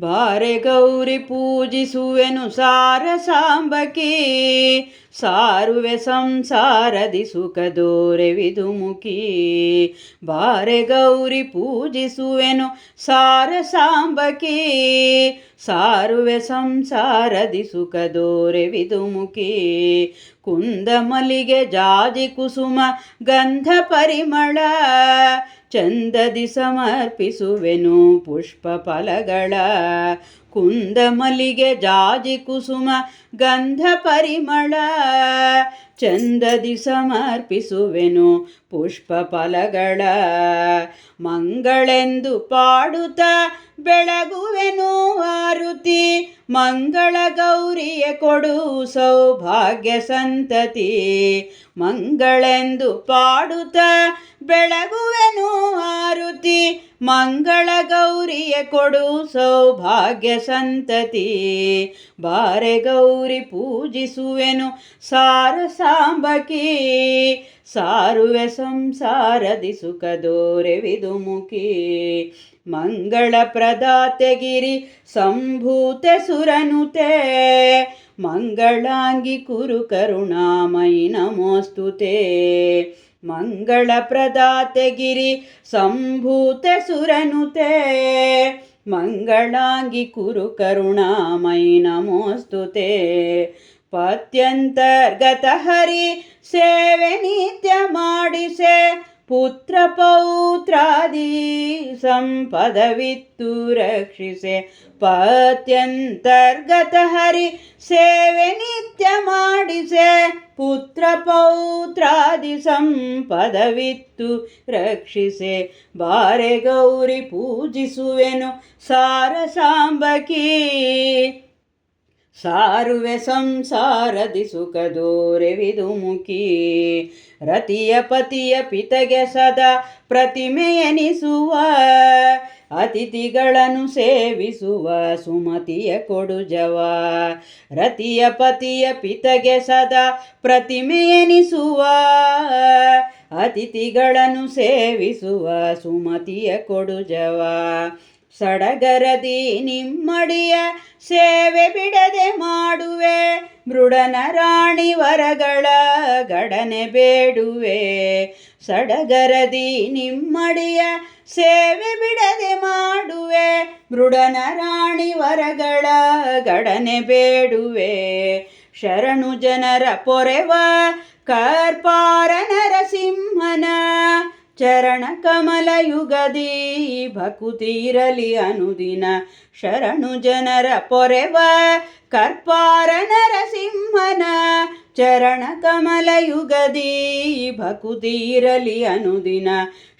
ಬಾರೆ ಗೌರಿ ಪೂಜಿಸುವೆನು ಸಾರ ಸಾಂಬಕಿ, ಸಾರುವೆ ಸಂಸಾರದಿ ಸುಖ ದೋರೆವಿದು ಮುಖಿ ಬಾರೆ ಗೌರಿ ಪೂಜಿಸುವೆನು ಸಾರ ಸಾಂಬಕಿ, ಸಾರುವೆ ಸಂಸಾರದಿ ಸುಖ ದೋರೆವಿದು ಮುಖಿ ಕುಂದ ಮಲ್ಲಿಗೆ ಜಾಜಿ ಕುಸುಮ ಗಂಧ ಪರಿಮಳ ಚಂದದಿ ಸಮರ್ಪಿಸುವೆನು ಪುಷ್ಪ ಫಲಗಳ ಕುಂದ ಮಲ್ಲಿಗೆ ಜಾಜಿ ಕುಸುಮ ಗಂಧ ಪರಿಮಳ. ಚಂದದಿ ಸಮರ್ಪಿಸುವೆನು ಪುಷ್ಪ ಫಲಗಳ ಮಂಗಳೆಂದು ಪಾಡುತ್ತ ಬೆಳಗುವೆನು ಆರುತಿ ಮಂಗಳ ಗೌರಿಯ ಕೊಡು ಸೌಭಾಗ್ಯ ಸಂತತಿ. ಮಂಗಳೆಂದು ಪಾಡುತ್ತ ಬೆಳಗುವೆನು ಮಂಗಳ ಗೌರಿಯ ಕೊಡು ಸೌಭಾಗ್ಯ ಸಂತತಿ. ಬಾರೆ ಗೌರಿ ಪೂಜಿಸುವೆನು ಸಾರ ಸಾಂಬಕಿ. ಸಾರುವೆ ಸಂಸಾರದಿ ಸುಖ ದೋರೆವಿದು ಮುಖಿ. ಮಂಗಳ ಪ್ರದಾತೆಗಿರಿ ಸಂಭೂತೆ ಸುರನುತೆ. ಮಂಗಳಾಂಗಿ ಕುರು ಕರುಣಾಮಯಿ ನಮೋಸ್ತುತೆ. ಮಂಗಳ ಪ್ರದಾತೆಗಿರಿ ಸಂಭೂತ ಸುರನುತೆ ಮಂಗಳಾಂಗಿ ಕುರು ಕರುಣಾಮಯಿ ನಮೋಸ್ತುತೆ. ಪತ್ಯಂತರ್ಗತ ಹರಿ ಸೇವೆ ನಿತ್ಯ ಮಾಡಿಸೆ ಪುತ್ರ ಪೌತ್ರಾದಿ ಸಂಪದವಿತ್ತು ರಕ್ಷಿಸೆ. ಪತ್ಯಂತರ್ಗತ ಹರಿ ಸೇವೆ ನಿತ್ಯ ಮಾಡಿಸೆ. ಪುತ್ರ ಪೌತ್ರಾದಿ ಸಂಪದವಿತ್ತು ರಕ್ಷಿಸೆ. ಬಾರೆ ಗೌರಿ ಪೂಜಿಸುವೆನು ಸಾರ ಸಾಂಬಕಿ ಸಾರುವೆ ಸಂಸಾರದಿ ಸುಖ ದೋರೆವಿದು ಮುಖಿ ರತಿಯ ಪತಿಯ ಪಿತಗೆ ಸದಾ ಪ್ರತಿಮೆಯನಿಸುವ ಅತಿಥಿಗಳನ್ನು ಸೇವಿಸುವ ಸುಮತಿಯ ಕೊಡುಜವ, ರತಿಯ ಪತಿಯ ಪಿತಗೆ ಸದಾ ಪ್ರತಿಮೆಯನಿಸುವ ಅತಿಥಿಗಳನ್ನು ಸೇವಿಸುವ ಸುಮತಿಯ ಕೊಡುಜವ. ಸಡಗರದಿ ನಿಮ್ಮಡಿಯ ಸೇವೆ ಬಿಡದೆ ಮಾಡುವೆ. ಮೃಡನ ರಾಣಿ ವರಗಳ ಗಡನೆ ಬೇಡುವೆ. ಸಡಗರದಿ ನಿಮ್ಮಡಿಯ ಸೇವೆ ಬಿಡದೆ ಮಾಡುವೆ. ಮೃಡನ ರಾಣಿ ವರಗಳ ಗಡನೆ ಬೇಡುವೆ. ಶರಣು ಜನರ ಪೊರೆವ ಕರ್ಪಾರ ನರಸಿಂಹನ ಚರಣ ಕಮಲ ಯುಗದಿ ಭಕುತಿರಲಿ ಅನುದಿನ ಶರಣು ಜನರ ಪೊರೆವ ಕರ್ಪಾರ ನರಸಿಂಹನ ಚರಣ ಕಮಲ ಯುಗದಿ ಭಕುತಿರಲಿ ಅನುದಿನ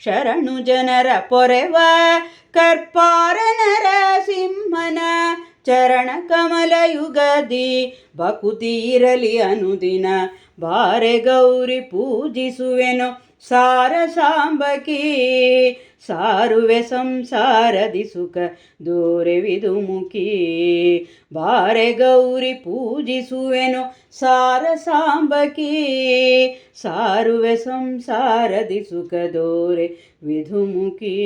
ಶರಣು ಜನರ ಪೊರೆವ ಕರ್ಪಾರ ನರಸಿಂಹನ ಚರಣ ಕಮಲ ಯುಗದಿ ಭಕುತಿರಲಿ ಅನುದಿನ ಬಾರೆ ಗೌರಿ ಪೂಜಿಸುವೆನು ಸಾರ ಸಾಂಬಕಿ. ಸಾರುವೆ ಸಂಸಾರದಿ ಸುಖ ದೋರೆವಿದು ಮುಖಿ. ಬಾರೆ ಗೌರಿ ಪೂಜಿಸುವೆನು ಸಾರ ಸಾಂಬಕಿ. ಸಾರುವೆ ಸಂಸಾರದಿ ಸುಖ ದೋರೆ ವಿಧುಮುಖಿ